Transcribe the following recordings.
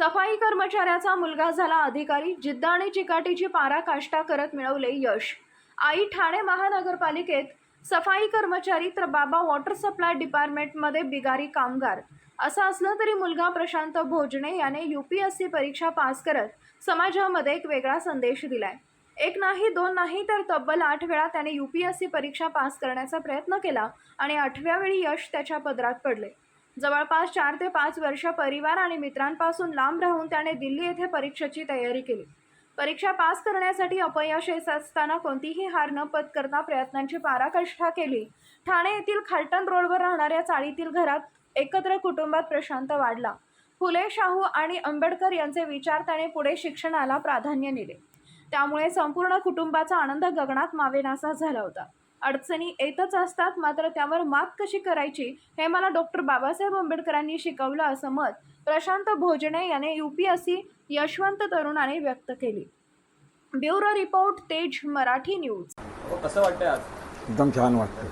सफाई कर्मचाऱ्याचा मुलगा झाला अधिकारी. जिद्द आणि चिकाटीची पाराकाष्ठा करत मिळवले यश. आई ठाणे महानगरपालिकेत सफाई कर्मचारी तर बाबा वॉटर सप्लाय डिपार्टमेंटमध्ये बिगारी कामगार. असं असलं तरी मुलगा प्रशांत भोजने याने यू पी एस सी परीक्षा पास करत समाजामध्ये एक वेगळा संदेश दिलाय. एक नाही दोन नाही तर तब्बल आठ वेळा त्याने यू पी एस सी परीक्षा पास करण्याचा प्रयत्न केला आणि आठव्या वेळी यश त्याच्या पदरात पडले. जवळपास चार ते पाच वर्ष परिवार आणि मित्रांपासून लांब राहून त्याने दिल्ली येथे परीक्षेची तयारी केली. परीक्षा पास करण्यासाठी अपयश येत असताना कोणतीही हार न पत्करता प्रयत्नांची पाराकाष्ठा केली. ठाणे येथील खालटण रोडवर राहणाऱ्या चाळीतील घरात एकत्र कुटुंबात प्रशांत वाढला. फुले शाहू आणि आंबेडकर यांचे विचार त्याने पुढे शिक्षणाला प्राधान्य दिले. त्यामुळे संपूर्ण कुटुंबाचा आनंद गगनात मावेनासा झाला होता. अडचणी येतच असतात मात्र त्यावर मात कशी करायची हे मला डॉक्टर बाबासाहेब आंबेडकरांनी शिकवलं असं मत प्रशांत भोजने याने यू पी एस सी यशवंत तरुणाने व्यक्त केली. ब्युरो रिपोर्ट तेज मराठी न्यूज. हो, कसं वाटतंय आज? एकदम छान वाटतं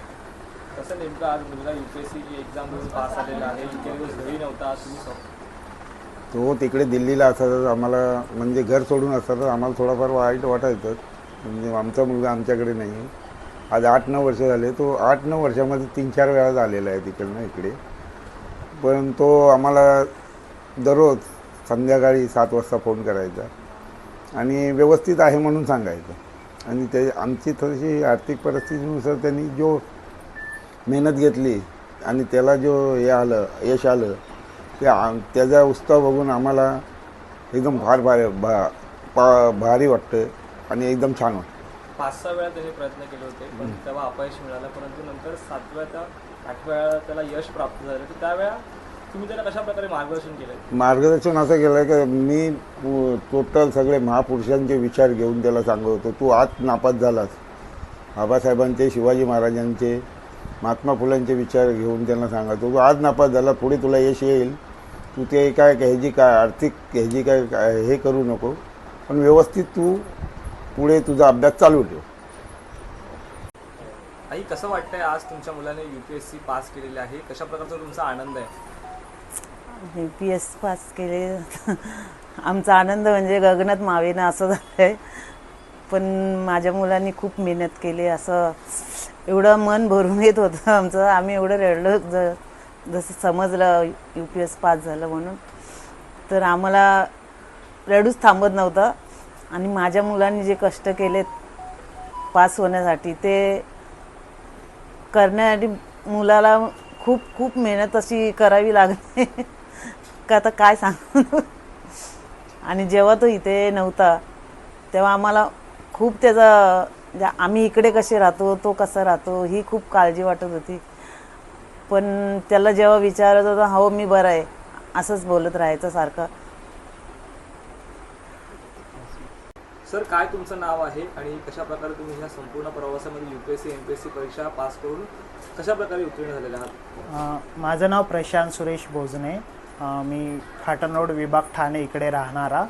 कसं नेमकं आज मुलगा U P S C exam pass झालेला आहे? इतके दिवस घरी नव्हता तुम्ही स्व- तो तिकडे दिल्लीला असता तर आम्हाला म्हणजे घर सोडून असता तर आम्हाला थोडाफार वाईट वाटायचं. म्हणजे आमचा मुलगा आमच्याकडे नाही. आज आठ नऊ वर्ष झाले तो आठ नऊ वर्षामध्ये तीन चार वेळा झालेला आहे तिकडनं इकडे. पण तो आम्हाला दररोज संध्याकाळी सात वाजता फोन करायचा आणि व्यवस्थित आहे म्हणून सांगायचं. आणि ते आमची थोडीशी आर्थिक परिस्थितीनुसार त्यांनी जो मेहनत घेतली आणि त्याला जो हे आलं यश आलं ते त्याचा उत्साह बघून आम्हाला एकदम फार भारी भा पा भारी वाटतं आणि एकदम छान वाटतं पाच सहा वेळा त्यांनी प्रयत्न केले होते पण तेव्हा अपयश मिळालं. परंतु नंतर सातव्या त्या आठव्या वेळा त्याला यश प्राप्त झालं. तर त्यावेळा तुम्ही त्याला कशा प्रकारे मार्गदर्शन केलं? मार्गदर्शन असं केलं की मी टोटल सगळे महापुरुषांचे विचार घेऊन त्याला सांगत होतो तू आज नापास झालास. बाबासाहेबांचे शिवाजी महाराजांचे महात्मा फुलांचे विचार घेऊन त्यांना सांगायचो तू आज नापास झाला पुढे तुला यश येईल. तू ते काय ह्याची काय आर्थिक ह्याची काय हे करू नको. पण व्यवस्थित तू पुढे तुझा अभ्यास चालू ठेव. आई कसं वाटतंय आज तुमच्या मुलाने U P S C pass केलेली आहे? कशा प्रकारचा तुमचा आनंद आहे? यू पी एस पास केले. आमचा आनंद म्हणजे गगनात मावेना असं झालं आहे पण माझ्या मुलांनी खूप मेहनत केली. असं एवढं मन भरून येत होतं आमचं. आम्ही एवढं रडलो ज जसं समजलं यू पी एस पास झालं म्हणून. तर आम्हाला रडूच थांबत नव्हतं. आणि माझ्या मुलांनी जे कष्ट केलेत पास होण्यासाठी ते करण्यासाठी मुलाला खूप खूप मेहनत अशी करावी लागते. का आता काय सांगू? आणि जेव्हा तो इथे नव्हता तेव्हा आम्हाला खूप त्याचा म्हणजे आम्ही इकडे कसे राहतो तो कसा राहतो ही खूप काळजी वाटत होती. पण त्याला जेव्हा विचारत होता हो मी बरं आहे. असंच बोलत राहायचं सारखं. सर काय तुमचं नाव आहे आणि कशा प्रकारे तुम्ही ह्या संपूर्ण प्रवासामध्ये U P S C M P S C परीक्षा पास करून कशा प्रकारे उत्तीर्ण झालेले आहात? माझं नाव प्रशांत सुरेश भोजने मी खाटण रोड विभाग ठाणे इकडे राहणारा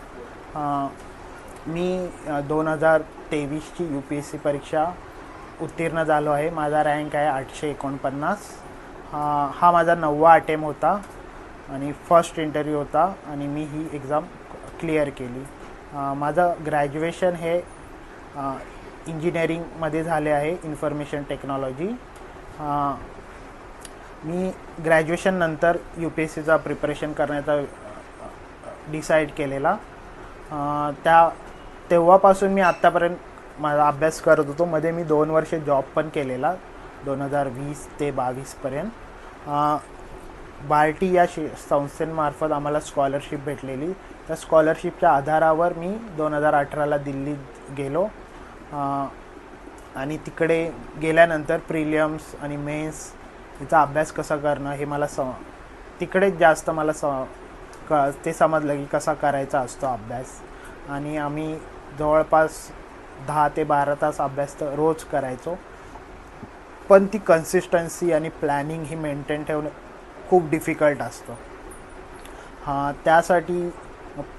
मी दोन हजार तेवीसची यू पी एस सी परीक्षा उत्तीर्ण झालो आहे. माझा रँक आहे आठशे एकोणपन्नास. हा माझा नववा अटेम होता आणि फर्स्ट इंटरव्ह्यू होता आणि मी ही एक्झाम क्लिअर केली. माझं ग्रॅज्युएशन हे इंजिनिअरिंगमध्ये झाले आहे इन्फॉर्मेशन टेक्नॉलॉजी मी ग्रॅज्युएशननंतर यू पी एस सीचा प्रिपरेशन करण्याचा डिसाईड केलेला. त्या तेव्हापासून मी आत्तापर्यंत माझा अभ्यास करत होतो. मध्ये मी दोन वर्ष जॉब पण केलेला दोन हजार वीस ते बावीसपर्यंत बार्टी या शि संस्थेमार्फत आम्हाला स्कॉलरशिप भेटलेली. त्या स्कॉलरशिपच्या आधारावर मी दोन हजार अठराला दिल्लीत गेलो. आणि तिकडे गेल्यानंतर प्रिलियम्स आणि मेन्स याचा अभ्यास कसा करणं हे मला स तिकडेच जास्त मला स क ते समजलं की कसा करायचा असतो अभ्यास. आणि आम्ही जवळपास दहा ते बारा तास अभ्यास तर रोज करायचो. पण ती कन्सिस्टन्सी आणि प्लॅनिंग ही मेंटेन ठेवणं खूप डिफिकल्ट असतं. हां त्यासाठी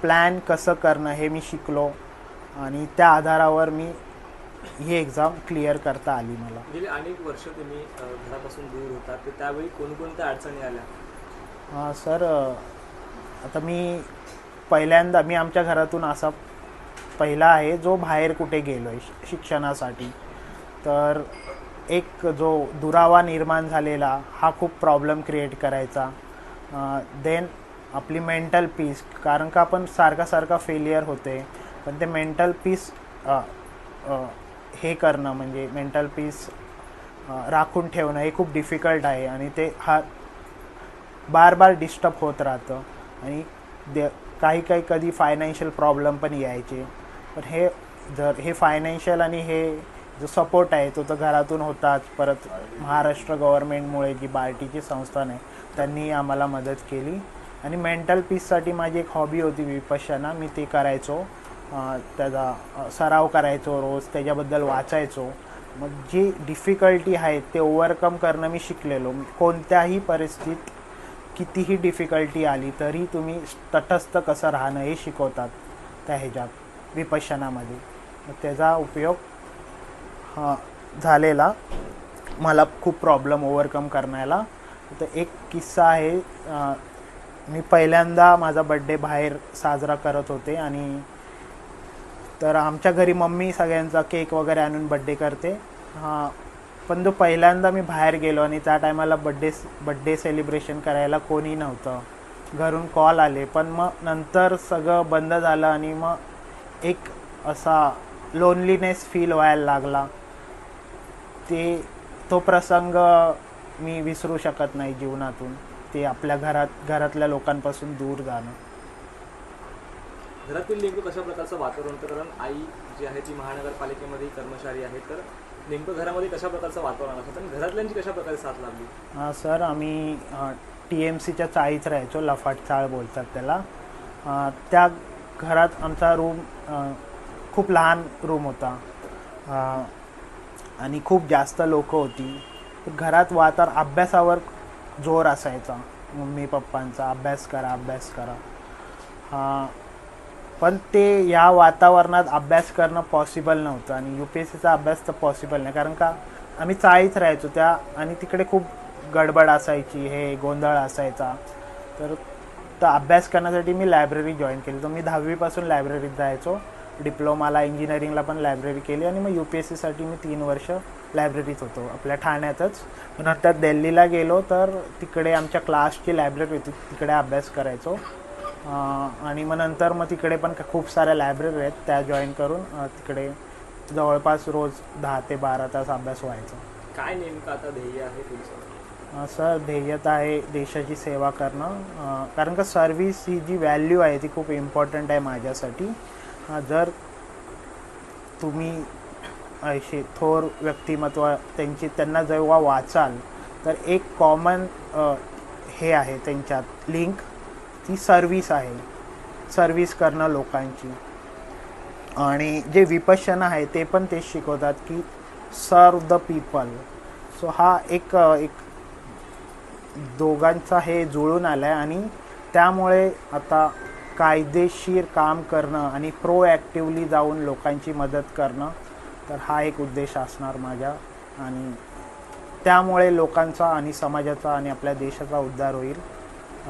प्लॅन कसं करणं हे मी शिकलो आणि त्या आधारावर मी ही एक्झाम क्लिअर करता आली मला. गेली अनेक वर्ष तुम्ही घरापासून दूर होता तर त्यावेळी कोणकोणत्या अडचणी आल्या? हां सर आता मी पहिल्यांदा मी आमच्या घरातून असा पहिला आहे जो बाहेर कुठे गेलो आहे शिक्षणासाठी. तर एक जो दुरावा निर्माण झालेला हा खूप प्रॉब्लेम क्रिएट करायचा. देन आपली मेंटल पीस कारण का आपण सारखा सारखा फेलियर होते पण ते मेंटल पीस हे करणं म्हणजे मेंटल पीस राखून ठेवणं हे खूप डिफिकल्ट आहे आणि ते हा बार बार डिस्टर्ब होत राहतं. आणि दे काही काही कधी फायनान्शियल प्रॉब्लेम पण यायचे. पण हे जर हे फायनान्शियल आणि हे जो सपोर्ट आहे तो तर घरातून होताच. परत महाराष्ट्र गव्हर्मेंटमुळे जी बार्टीची संस्थान आहे त्यांनी आम्हाला मदत केली. आणि मेंटल पीससाठी माझी एक हॉबी होती विपश्यना. मी ते करायचो. त्याचा सराव करायचो रोज. त्याच्याबद्दल वाचायचो. मग जी डिफिकल्टी आहे ते ओव्हरकम करणं मी शिकलेलो. कोणत्याही परिस्थितीत कितीही डिफिकल्टी आली तरी तुम्ही तटस्थ कसं राहणं हे शिकवतात त्या ह्याच्यात विपश्यनामध्ये. मग त्याचा उपयोग हा झालेला. मला खूप प्रॉब्लेम ओव्हरकम करण्याला. तर एक किस्सा आहे मी पहिल्यांदा माझा बड्डे बाहेर साजरा करत होते आणि तर आमच्या घरी मम्मी सगळ्यांचा केक वगैरे आणून बड्डे करते. हां पण तो पहिल्यांदा मी बाहेर गेलो आणि त्या टायमाला बड्डे बड्डे सेलिब्रेशन करायला कोणी नव्हतं. घरून कॉल आले पण मग नंतर सगळं बंद झालं आणि मग एक असा लोनलीनेस फील व्हायला लागला. ते तो प्रसंग मी विसरू शकत नाही जीवनातून. ते आपल्या घरात घरातल्या लोकांपासून दूर जाणं. घरातील नेमकं कशा प्रकारचं वातावरण? होतं कारण आई जी आहे ती महानगरपालिकेमध्ये कर्मचारी आहे. तर नेमकं घरामध्ये कशा प्रकारचं वातावरण असतं? आणि घरातल्यांची कशा प्रकारे साथ लाभली? हा सर आम्ही टी एम सीच्या चाळीत राहायचो. लफाट चाळ बोलतात त्याला. त्या घरात आमचा रूम खूप लहान रूम होता. आणि खूप जास्त लोक होती. घरात वातावरण अभ्यासावर जोर असायचा. मम्मी पप्पांचा अभ्यास करा अभ्यास करा. हां. पण ते या वातावरणात अभ्यास करणं पॉसिबल नव्हतं आणि यू पी एस सीचा अभ्यास तर पॉसिबल नाही. कारण का आम्ही चाळीत राहायचो त्या आणि तिकडे खूप गडबड असायची हे गोंधळ असायचा. तर तर अभ्यास करण्यासाठी मी लायब्ररी जॉईन केली. तर मी दहावीपासून लायब्ररीत जायचो डिप्लोमाला इंजिनिअरिंगला पण लायब्ररी केली आणि मग यू पी एस सीसाठी मी तीन वर्ष लायब्ररीत होतो. आपल्या ठाण्यातच. पण नंतर दिल्लीला गेलो तर तिकडे आमच्या क्लासची लायब्ररी होती. तिकडे अभ्यास करायचो. आणि मग नंतर मग तिकडे पण खूप साऱ्या लायब्ररी आहेत. त्या जॉईन करून तिकडे जवळपास रोज दहा ते बारा तास अभ्यास व्हायचा. काय नेमकं आता ध्येय आहे तुमचं? असं ध्येयत आहे देशाची सेवा करणं. कारण का सर्व्हिस ही जी व्हॅल्यू आहे ती खूप इम्पॉर्टंट आहे माझ्यासाठी. जर तुम्ही असे थोर व्यक्तिमत्व त्यांची त्यांना जेव्हा वाचाल तर एक कॉमन हे आहे त्यांच्यात लिंक ती सर्विस आहे. सर्विस करणं लोकांची. आणि जे विपशन आहे ते पण तेच शिकवतात की सर्व द पीपल सो हा एक एक दोघांचा हे जुळून आलं आहे आणि त्यामुळे आता कायदेशीर काम करणं आणि प्रोॲक्टिवली जाऊन लोकांची मदत करणं तर हा एक उद्देश असणार माझ्या. आणि त्यामुळे लोकांचा आणि समाजाचा आणि आपल्या देशाचा उद्धार होईल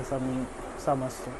असं मी समजतो.